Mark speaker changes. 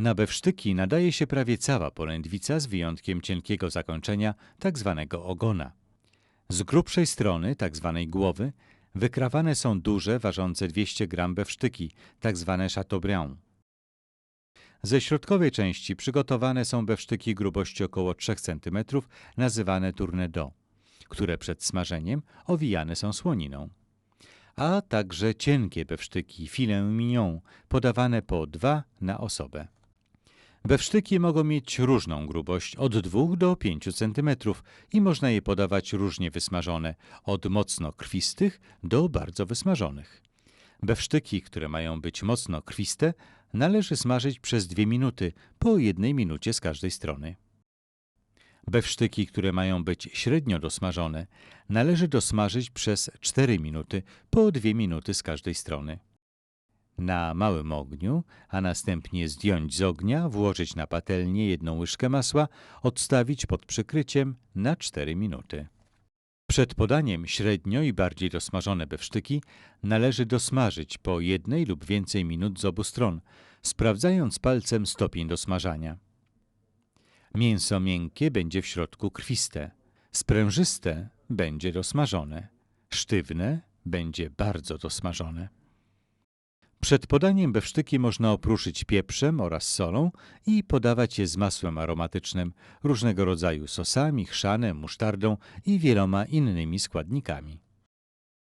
Speaker 1: Na bewsztyki nadaje się prawie cała polędwica z wyjątkiem cienkiego zakończenia, tak zwanego ogona. Z grubszej strony, tak zwanej głowy, wykrawane są duże, ważące 200 gram bewsztyki, tak zwane chateaubriand. Ze środkowej części przygotowane są bewsztyki grubości około 3 cm, nazywane tournedos, które przed smażeniem owijane są słoniną. A także cienkie bewsztyki filet mignon, podawane po dwa na osobę. Bewsztyki mogą mieć różną grubość od 2 do 5 cm i można je podawać różnie wysmażone, od mocno krwistych do bardzo wysmażonych. Bewsztyki, które mają być mocno krwiste, należy smażyć przez 2 minuty, po jednej minucie z każdej strony. Bewsztyki, które mają być średnio dosmażone, należy dosmażyć przez 4 minuty, po 2 minuty z każdej strony. Na małym ogniu, a następnie zdjąć z ognia, włożyć na patelnię jedną łyżkę masła, odstawić pod przykryciem na 4 minuty. Przed podaniem średnio i bardziej dosmażone bewsztyki należy dosmażyć po jednej lub więcej minut z obu stron, sprawdzając palcem stopień dosmażania. Mięso miękkie będzie w środku krwiste, sprężyste będzie dosmażone, sztywne będzie bardzo dosmażone. Przed podaniem bewsztyki można opruszyć pieprzem oraz solą i podawać je z masłem aromatycznym, różnego rodzaju sosami, chrzanem, musztardą i wieloma innymi składnikami.